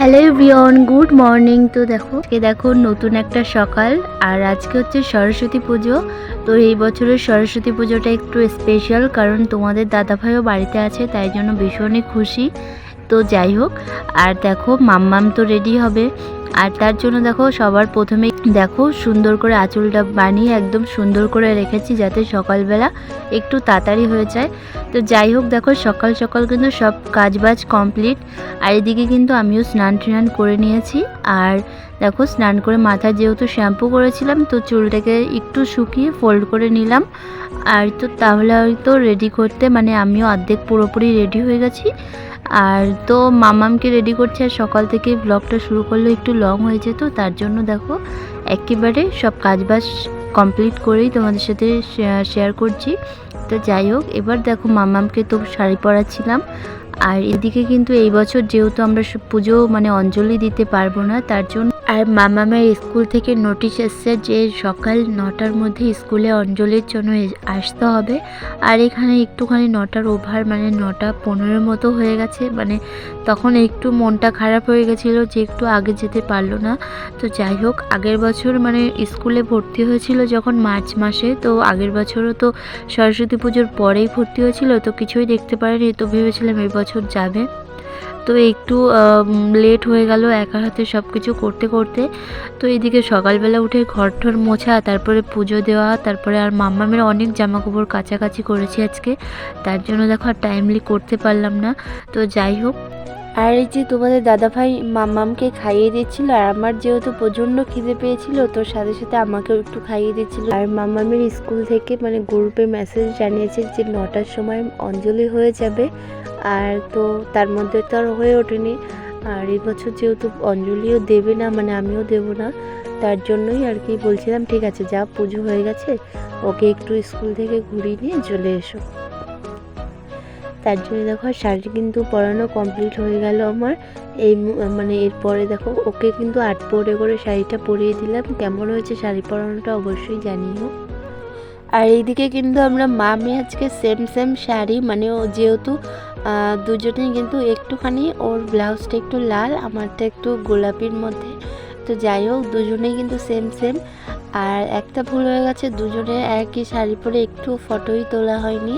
Hello বিয়ন good morning তো দেখো আজকে দেখো নতুন একটা সকাল, আর আজকে হচ্ছে সরস্বতী পুজো। তো এই বছরের সরস্বতী পুজোটা একটু স্পেশাল কারণ তোমাদের দাদাভাইও বাড়িতে আছে, তাই জন্য ভীষণই খুশি। তো যাই হোক, আর দেখো মাম্মাম তো রেডি হবে। আর তার জন্য দেখো সবার প্রথমে দেখো সুন্দর করে আঁচলটা বানিয়ে একদম সুন্দর করে রেখেছি যাতে সকালবেলা একটু তাড়াতাড়ি হয়ে যায়। তো যাই হোক দেখো সকাল সকাল কিন্তু সব কাজবাজ কমপ্লিট। আর এদিকে কিন্তু আমিও স্নান টান করে নিয়েছি। আর দেখো স্নান করে মাথায় যেহেতু শ্যাম্পু করেছিলাম, তো চুলটাকে একটু শুকিয়ে ফোল্ড করে নিলাম। আর তো তাহলে হয়তো রেডি করতে মানে আমিও অর্ধেক পুরোপুরি রেডি হয়ে গেছি। আর তো মামামকে রেডি করছে আর সকাল থেকে ব্লগটা শুরু করলে একটু লং হয়ে যেত, তার জন্য দেখো একেবারে সব কাজবাজ কমপ্লিট করেই তোমাদের সাথে শেয়ার করছি। তো যাই হোক, এবার দেখো মামামকে তো শাড়ি পরাচ্ছিলাম। আর এদিকে কিন্তু এই বছর যেহেতু আমরা পুজো মানে অঞ্জলি দিতে পারব না, তার জন্য আর মামামের স্কুল থেকে নোটিশ এসছে যে সকাল নটার মধ্যে স্কুলে অঞ্জলির জন্য আসতে হবে। আর এখানে একটুখানি নটার ওভার মানে নটা পনেরোর মতো হয়ে গেছে। মানে তখন একটু মনটা খারাপ হয়ে গেছিল যে একটু আগে যেতে পারল না। তো যাই হোক, আগের বছর মানে স্কুলে ভর্তি হয়েছিল যখন মার্চ মাসে, তো আগের বছরও তো সরস্বতী পুজোর পরেই ভর্তি হয়েছিল, তো কিছুই দেখতে পারেনি। তো ভেবেছিলাম এবছর যাবে। তো একটু লেট হয়ে গেল একা হাতে সব কিছু করতে করতে। তো এদিকে সকালবেলা উঠে ঘর ঠর মোছা, তারপরে পুজো দেওয়া, তারপরে আর মাম্মামের অনেক জামা কাপড় কাছাকাছি করেছি আজকে। তার জন্য দেখো আর টাইমলি করতে পারলাম না। তো যাই হোক। আর এই যে তোমাদের দাদাভাই মাম্মামকে খাইয়ে দিচ্ছিল আর আমার যেহেতু প্রচণ্ড খিদে পেয়েছিল, তো সাথে সাথে আমাকেও একটু খাইয়ে দিচ্ছিল আর মাম্মামের স্কুল থেকে মানে গ্রুপে মেসেজ জানিয়েছে যে নটার সময় অঞ্জলি হয়ে যাবে। আর তো তার মধ্যে তো আর হয়ে ওঠেনি। আর এই বছর যেহেতু অঞ্জলিও দেবে না মানে আমিও দেবো না, তার জন্যই আর কি বলছিলাম, ঠিক আছে, যা পুজো হয়ে গেছে, ওকে একটু স্কুল থেকে ঘুরিয়ে নিয়ে চলে এসো। তার জন্য দেখো শাড়ি কিন্তু পরানো কমপ্লিট হয়ে গেল আমার। এই মানে এরপরে দেখো, ওকে কিন্তু আট পরে করে শাড়িটা পরিয়ে দিলাম। কেমন হয়েছে শাড়ি পরানোটা অবশ্যই জানিও। আর এইদিকে কিন্তু আমরা মা মেয়ে আজকে সেম সেম শাড়ি মানে যেহেতু দুজনেই কিন্তু একটুখানি ওর ব্লাউজটা একটু লাল, আমারটা একটু গোলাপির মধ্যে। তো যাই হোক, দুজনেই কিন্তু সেম সেম আর একটা ভুল হয়ে গেছে দুজনে একই শাড়ি পরে একটু ফটোই তোলা হয়নি।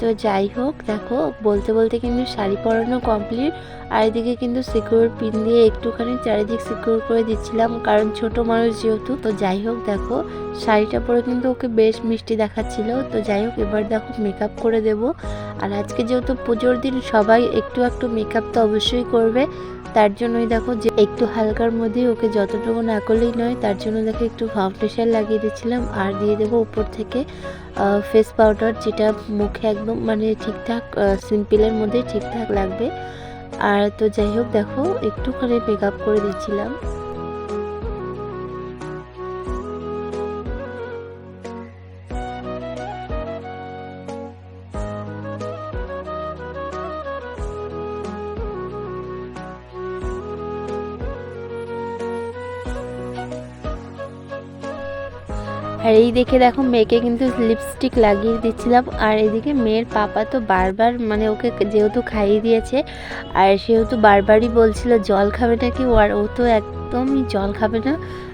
তো যাই হোক, দেখো, বলতে বলতে কিন্তু শাড়ি পরানো কমপ্লিট আর এদিকে কিন্তু সিকিউর পিন দিয়ে একটুখানি চারিদিক সিকিউর করে দিচ্ছিলাম, কারণ ছোট মানুষ যেহেতু, তো যাই হোক, দেখো, শাড়িটা পরে কিন্তু ওকে বেশ মিষ্টি দেখাচ্ছিল, তো যাই হোক, এবার দেখো মেকআপ করে দেব। আর আজকে যেহেতু পুজোর দিন, সবাই একটু একটু মেকআপ তো অবশ্যই করবে। তার জন্যই দেখো যে একটু হালকার মধ্যেই ওকে যতটুকু না করলেই নয়, তার জন্য দেখো একটু ফাউন্ডেশন লাগিয়ে দিচ্ছিলাম আর দিয়ে দেবো উপর থেকে ফেস পাউডার যেটা মুখে একদম মানে ঠিকঠাক সিম্পলের মধ্যে ঠিকঠাক লাগবে। আর তো যাই হোক, দেখো একটুখানি মেকআপ করে দিচ্ছিলাম। আর এই দেখে দেখো মেয়েকে কিন্তু লিপস্টিক লাগিয়ে দিচ্ছিলাম। আর এদিকে মেয়ের পাপা তো বারবার মানে ওকে যেহেতু খাইয়ে দিয়েছে, আর সেহেতু বারবারই বলছিল, জল খাবে নাকি? ও আর ও তো একদমই জল খাবে না।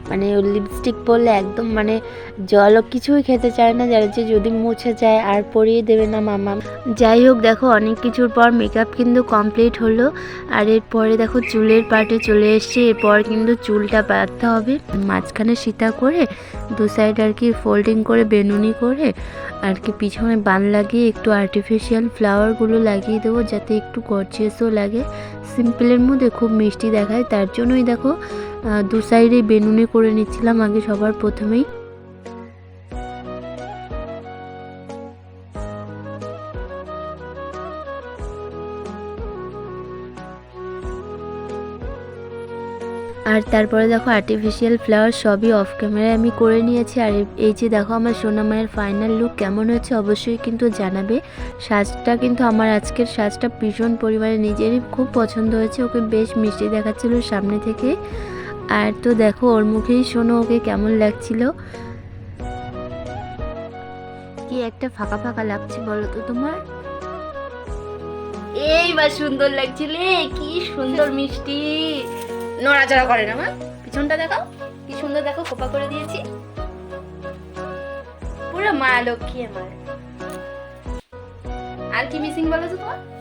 মানে লিপস্টিক পরলে একদম মানে জলও কিছুই খেতে চায় না যার যে যদি মুছে যায় আর পরিয়ে দেবে না মামা। যাই হোক, দেখো অনেক কিছুর পর মেকআপ কিন্তু কমপ্লিট হলো। আর এরপরে দেখো চুলের পার্টে চলে এসছে, এরপর কিন্তু চুলটা বাঁধতে হবে। মাঝখানে সীতা করে, দু সাইড আর কি ফোল্ডিং করে বেনুনি করে আর কি পিছনে বান লাগিয়ে একটু আর্টিফিশিয়াল ফ্লাওয়ারগুলো লাগিয়ে দেবো যাতে একটু গর্জিয়াসও লাগে। সিম্পলের মধ্যে খুব মিষ্টি দেখায়, তার জন্যই দেখো দু সাইডে বেনুনে করে নিচ্ছিলাম আগে সবার প্রথমেই। আর তারপরে দেখো আর্টিফিশিয়াল ফ্লাওয়ার সবই অফ ক্যামেরায় আমি করে নিয়েছি। আর এই- যে দেখো আমার সোনা মায়ের ফাইনাল লুক কেমন হয়েছে অবশ্যই কিন্তু জানাবে। সাজটা কিন্তু আমার আজকের সাজটা ভীষণ পরিমাণে নিজেরই খুব পছন্দ হয়েছে, ওকে বেশ মিষ্টি দেখাচ্ছিল সামনে থেকে। আর তো দেখো ওর মুখেই শোনো ওকে কেমন লাগছিল। কি একটা ফাঁকা ফাঁকা লাগছে বলো তো তোমার? এইবার সুন্দর লাগছিল কি সুন্দর মিষ্টি। নড়াচড়া করে না, মা। পিছনটা দেখাও। কি সুন্দর দেখো, খোপা করে দিয়েছি। পুরো মা লক্ষ্মী আমার। আর কি মিসিং বলো তো তোমার?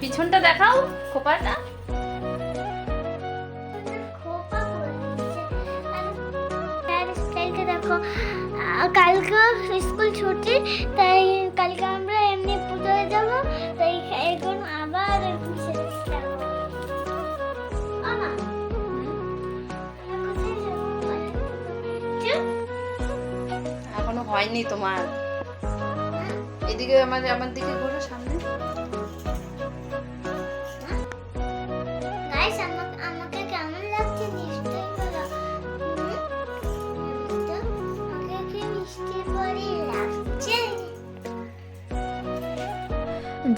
পিছনটা দেখাও খোপাটা। দেখো কালকে স্কুল ছুটি তাই কালকে আমরা এমনি পুজোয় যাব তাই এখন আবার এরকম? এখনও হয়নি তোমার। এদিকে আমার আমার দিকে ঘোরো সামনে।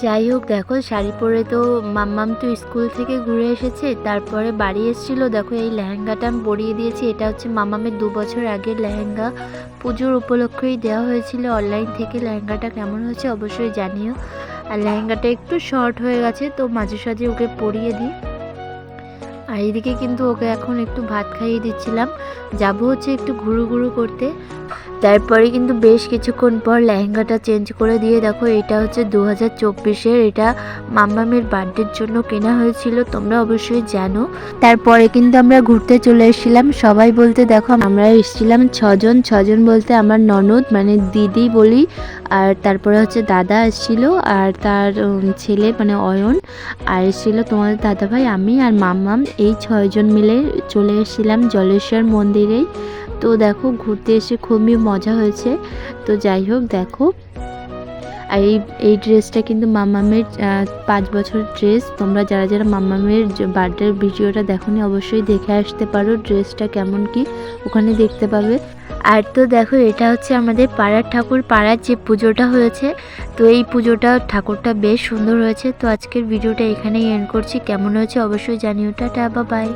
যাই হোক, দেখো, শাড়ি পরে তো মাম্মাম তো স্কুল থেকে ঘুরে এসেছে, তারপরে বাড়ি এসেছিল। দেখো, এই লেহেঙ্গাটা আমি পরিয়ে দিয়েছি। এটা হচ্ছে মামামের দু বছর আগের লেহেঙ্গা। পুজোর উপলক্ষেই দেওয়া হয়েছিল। অনলাইন থেকে লেহেঙ্গাটা কেমন হয়েছে অবশ্যই জানিও। আর লেহেঙ্গাটা একটু শর্ট হয়ে গেছে, তো মাঝে সাঝে ওকে পরিয়ে দিই। আর এদিকে কিন্তু ওকে এখন একটু ভাত খাইয়ে দিচ্ছিলাম। যাব হচ্ছে একটু ঘুরু ঘুরু করতে। তারপরে কিন্তু বেশ কিছুক্ষণ পর লেহেঙ্গাটা চেঞ্জ করে দিয়ে দেখো, এটা হচ্ছে দু হাজার চব্বিশের, এটা মাম্মামের বার্থডের জন্য কেনা হয়েছিল, তোমরা অবশ্যই জানো। তারপরে কিন্তু আমরা ঘুরতে চলে এসেছিলাম, সবাই বলতে দেখো, আমরা এসেছিলাম ছজন ছজন বলতে আমার ননদ মানে দিদি বলি, আর তারপরে হচ্ছে দাদা এসেছিল, আর তার ছেলে মানে অয়ন, আর এসেছিল তোমাদের দাদাভাই, আমি আর মাম্মাম, এই ছয়জন মিলে চলে এসেছিলাম জলেশ্বর মন্দিরেই তো দেখো ঘুরতে এসে খুবই মজা হয়েছে। তো যাই হোক দেখো। আর এই এই ড্রেসটা কিন্তু মাম্মামের আহ, পাঁচ বছর ড্রেস। তোমরা যারা যারা মাম্মামের বার্থডের ভিডিওটা দেখোনি অবশ্যই দেখে আসতে পারো ড্রেসটা কেমন কি ওখানে দেখতে পাবে। আর তো দেখো এটা হচ্ছে আমাদের পাড়ার ঠাকুর। পাড়ার যে পুজোটা হয়েছে তো এই পুজোটা ঠাকুরটা বেশ সুন্দর হয়েছে। তো আজকের ভিডিওটা এখানেই এন্ড করছি। কেমন হয়েছে অবশ্যই জানিও। টাটা বা বাই